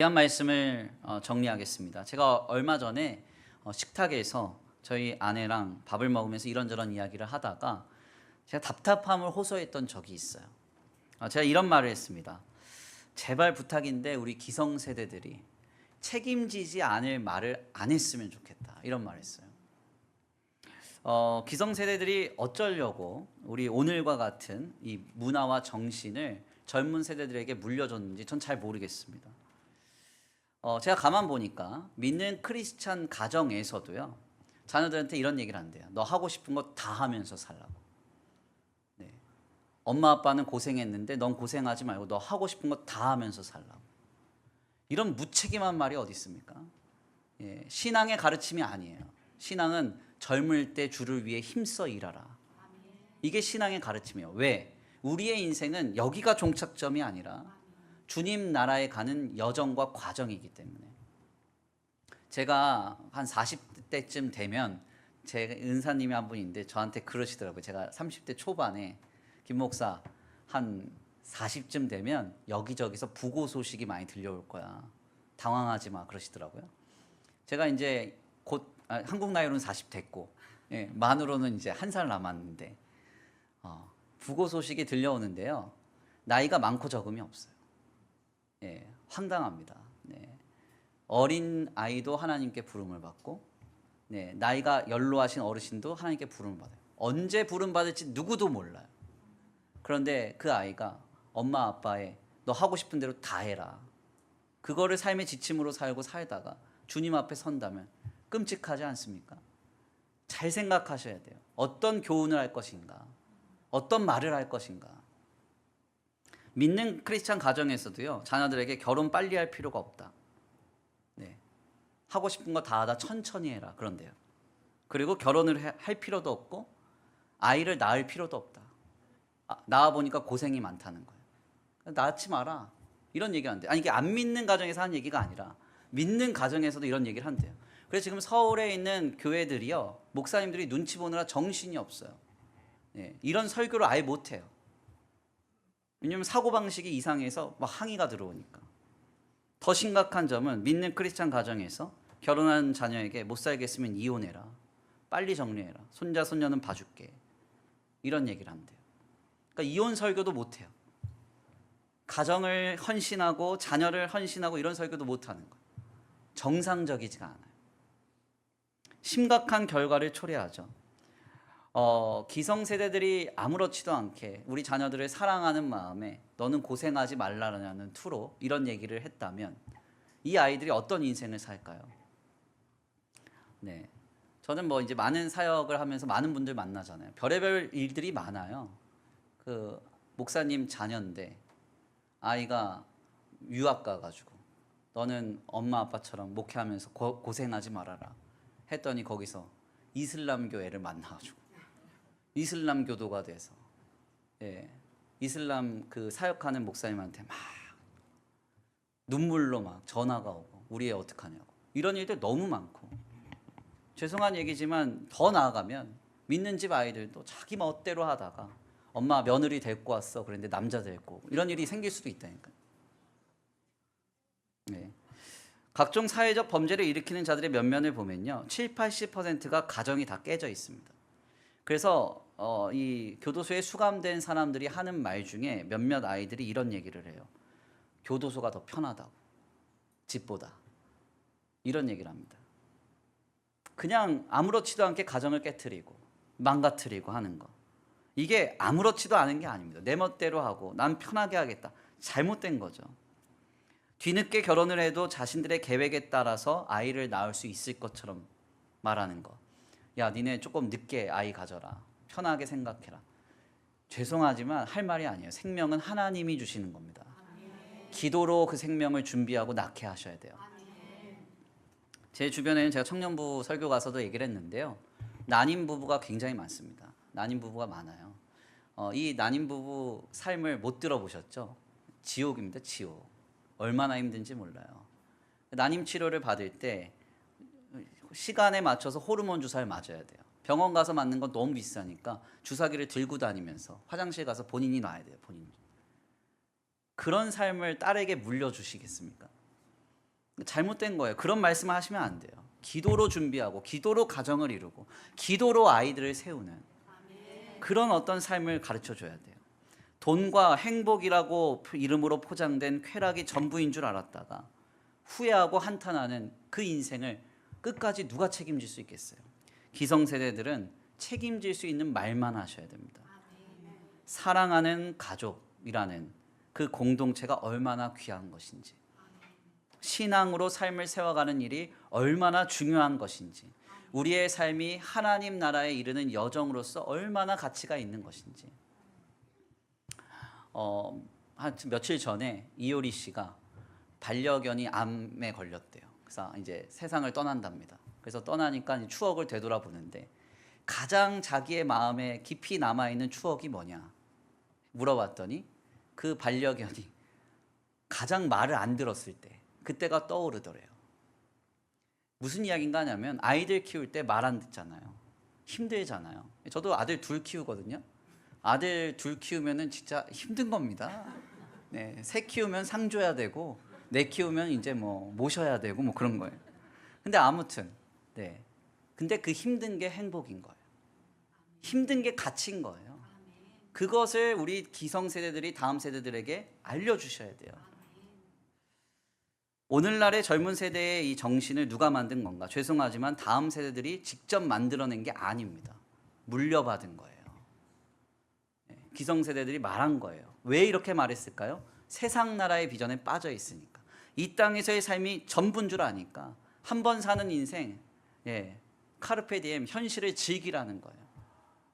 귀한 말씀을 어, 정리하겠습니다. 제가 얼마 전에 어, 식탁에서 저희 아내랑 밥을 먹으면서 이런저런 이야기를 하다가 제가 답답함을 호소했던 적이 있어요. 어, 제가 이런 말을 했습니다. 제발 부탁인데 우리 기성 세대들이 책임지지 않을 말을 안 했으면 좋겠다. 이런 말을 했어요. 어, 기성 세대들이 어쩌려고 우리 오늘과 같은 이 문화와 정신을 젊은 세대들에게 물려줬는지 전 잘 모르겠습니다. 어, 제가 가만 보니까 믿는 크리스찬 가정에서도요 자녀들한테 이런 얘기를 한대요. 너 하고 싶은 거 다 하면서 살라고. 네. 엄마 아빠는 고생했는데 넌 고생하지 말고 너 하고 싶은 거 다 하면서 살라고. 이런 무책임한 말이 어디 있습니까? 예, 신앙의 가르침이 아니에요. 신앙은 젊을 때 주를 위해 힘써 일하라. 이게 신앙의 가르침이에요. 왜? 우리의 인생은 여기가 종착점이 아니라 주님 나라에 가는 여정과 과정이기 때문에 제가 한 40대쯤 되면 제 은사님이 한 분인데 저한테 그러시더라고요. 제가 30대 초반에 김 목사 한 40쯤 되면 여기저기서 부고 소식이 많이 들려올 거야. 당황하지 마 그러시더라고요. 제가 이제 곧 아, 한국 나이로는 40 됐고 예, 만으로는 이제 한 살 남았는데 어, 부고 소식이 들려오는데요. 나이가 많고 적음이 없어요. 예, 황당합니다. 네. 어린 아이도 하나님께 부름을 받고, 네, 나이가 연로하신 어르신도 하나님께 부름을 받아요. 언제 부름 받을지 누구도 몰라요. 그런데 그 아이가 엄마 아빠의 너 하고 싶은 대로 다 해라. 그거를 삶의 지침으로 살고 살다가 주님 앞에 선다면 끔찍하지 않습니까? 잘 생각하셔야 돼요. 어떤 교훈을 할 것인가? 어떤 말을 할 것인가? 믿는 크리스찬 가정에서도요 자녀들에게 결혼 빨리 할 필요가 없다. 네. 하고 싶은 거 다 하다 천천히 해라 그런데요. 그리고 결혼을 해- 할 필요도 없고 아이를 낳을 필요도 없다. 아, 낳아 보니까 고생이 많다는 거예요. 낳지 마라 이런 얘기 하는데 아니 이게 안 믿는 가정에서 하는 얘기가 아니라 믿는 가정에서도 이런 얘기를 한대요. 그래서 지금 서울에 있는 교회들이요 목사님들이 눈치 보느라 정신이 없어요. 네. 이런 설교를 아예 못 해요. 왜냐하면 사고 방식이 이상해서 막 항의가 들어오니까. 더 심각한 점은 믿는 크리스찬 가정에서 결혼한 자녀에게 못 살겠으면 이혼해라. 빨리 정리해라. 손자 손녀는 봐줄게. 이런 얘기를 한대요. 그러니까 이혼 설교도 못 해요. 가정을 헌신하고 자녀를 헌신하고 이런 설교도 못 하는 거예요. 정상적이지가 않아요. 심각한 결과를 초래하죠. 어, 기성 세대들이 아무렇지도 않게 우리 자녀들을 사랑하는 마음에 너는 고생하지 말라라는 투로 이런 얘기를 했다면 이 아이들이 어떤 인생을 살까요? 네. 저는 뭐 이제 많은 사역을 하면서 많은 분들 만나잖아요. 별의별 일들이 많아요. 그 목사님 자녀인데 아이가 유학 가가지고 너는 엄마 아빠처럼 목회하면서 고, 고생하지 말아라 했더니 거기서 이슬람교 애를 만나가지고 이슬람 교도가 돼서 예, 이슬람 그 사역하는 목사님한테 막 눈물로 막 전화가 오고 우리 애 어떡하냐고 이런 일들 너무 많고 죄송한 얘기지만 더 나아가면 믿는 집 아이들도 자기 멋대로 하다가 엄마 며느리 데리고 왔어 그런데 남자 데리고 이런 일이 생길 수도 있다니까. 네. 각종 사회적 범죄를 일으키는 자들의 면면을 보면요. 7, 80%가 가정이 다 깨져 있습니다. 그래서 어, 이 교도소에 수감된 사람들이 하는 말 중에 몇몇 아이들이 이런 얘기를 해요. 교도소가 더 편하다고. 집보다. 이런 얘기를 합니다. 그냥 아무렇지도 않게 가정을 깨뜨리고 망가뜨리고 하는 거. 이게 아무렇지도 않은 게 아닙니다. 내 멋대로 하고 난 편하게 하겠다. 잘못된 거죠. 뒤늦게 결혼을 해도 자신들의 계획에 따라서 아이를 낳을 수 있을 것처럼 말하는 거. 야, 니네 조금 늦게 아이 가져라. 편하게 생각해라. 죄송하지만 할 말이 아니에요. 생명은 하나님이 주시는 겁니다. 기도로 그 생명을 준비하고 낳게 하셔야 돼요. 제 주변에는 제가 청년부 설교 가서도 얘기를 했는데요. 난임 부부가 굉장히 많습니다. 난임 부부가 많아요. 어, 이 난임 부부 삶을 못 들어보셨죠? 지옥입니다, 지옥. 얼마나 힘든지 몰라요. 난임 치료를 받을 때 시간에 맞춰서 호르몬 주사를 맞아야 돼요. 병원 가서 맞는 건 너무 비싸니까 주사기를 들고 다니면서 화장실 가서 본인이 놔야 돼요, 본인이. 그런 삶을 딸에게 물려주시겠습니까? 잘못된 거예요. 그런 말씀을 하시면 안 돼요. 기도로 준비하고 기도로 가정을 이루고 기도로 아이들을 세우는 그런 어떤 삶을 가르쳐 줘야 돼요. 돈과 행복이라고 이름으로 포장된 쾌락이 전부인 줄 알았다가 후회하고 한탄하는 그 인생을 끝까지 누가 책임질 수 있겠어요? 기성세대들은 책임질 수 있는 말만 하셔야 됩니다. 사랑하는 가족이라는 그 공동체가 얼마나 귀한 것인지, 신앙으로 삶을 세워가는 일이 얼마나 중요한 것인지, 우리의 삶이 하나님 나라에 이르는 여정으로서 얼마나 가치가 있는 것인지. 어, 한 며칠 전에 이효리 씨가 반려견이 암에 걸렸대요. 그래서 이제 세상을 떠난답니다. 그래서 떠나니까 추억을 되돌아보는데 가장 자기의 마음에 깊이 남아 있는 추억이 뭐냐 물어봤더니 그 반려견이 가장 말을 안 들었을 때 그때가 떠오르더래요. 무슨 이야기인가 하냐면 아이들 키울 때 말 안 듣잖아요. 힘들잖아요. 저도 아들 둘 키우거든요. 아들 둘 키우면은 진짜 힘든 겁니다. 네, 새 키우면 상 줘야 되고 내 키우면 이제 뭐 모셔야 되고 뭐 그런 거예요. 근데 아무튼 네. 근데 그 힘든 게 행복인 거예요. 힘든 게 가치인 거예요. 그것을 우리 기성 세대들이 다음 세대들에게 알려 주셔야 돼요. 오늘날의 젊은 세대의 이 정신을 누가 만든 건가? 죄송하지만 다음 세대들이 직접 만들어낸 게 아닙니다. 물려받은 거예요. 네, 기성 세대들이 말한 거예요. 왜 이렇게 말했을까요? 세상 나라의 비전에 빠져 있으니까. 이 땅에서의 삶이 전부인 줄 아니까 한 번 사는 인생, 예, 카르페 디엠 현실을 즐기라는 거예요.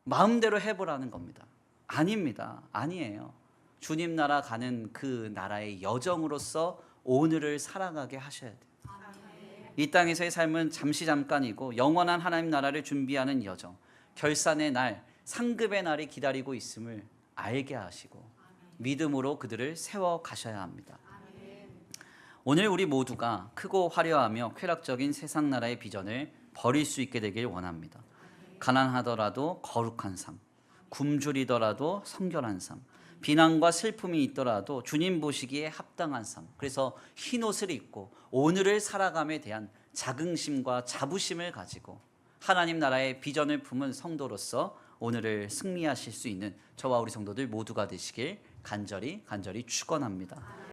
마음대로 해보라는 겁니다. 아닙니다. 아니에요. 주님 나라 가는 그 나라의 여정으로서 오늘을 살아가게 하셔야 돼요. 이 땅에서의 삶은 잠시 잠깐이고 영원한 하나님 나라를 준비하는 여정, 결산의 날, 상급의 날이 기다리고 있음을 알게 하시고 믿음으로 그들을 세워 가셔야 합니다. 오늘 우리 모두가 크고 화려하며 쾌락적인 세상 나라의 비전을 버릴 수 있게 되길 원합니다. 가난하더라도 거룩한 삶, 굶주리더라도 성결한 삶, 비난과 슬픔이 있더라도 주님 보시기에 합당한 삶. 그래서 흰 옷을 입고 오늘을 살아감에 대한 자긍심과 자부심을 가지고 하나님 나라의 비전을 품은 성도로서 오늘을 승리하실 수 있는 저와 우리 성도들 모두가 되시길 간절히 간절히 축원합니다.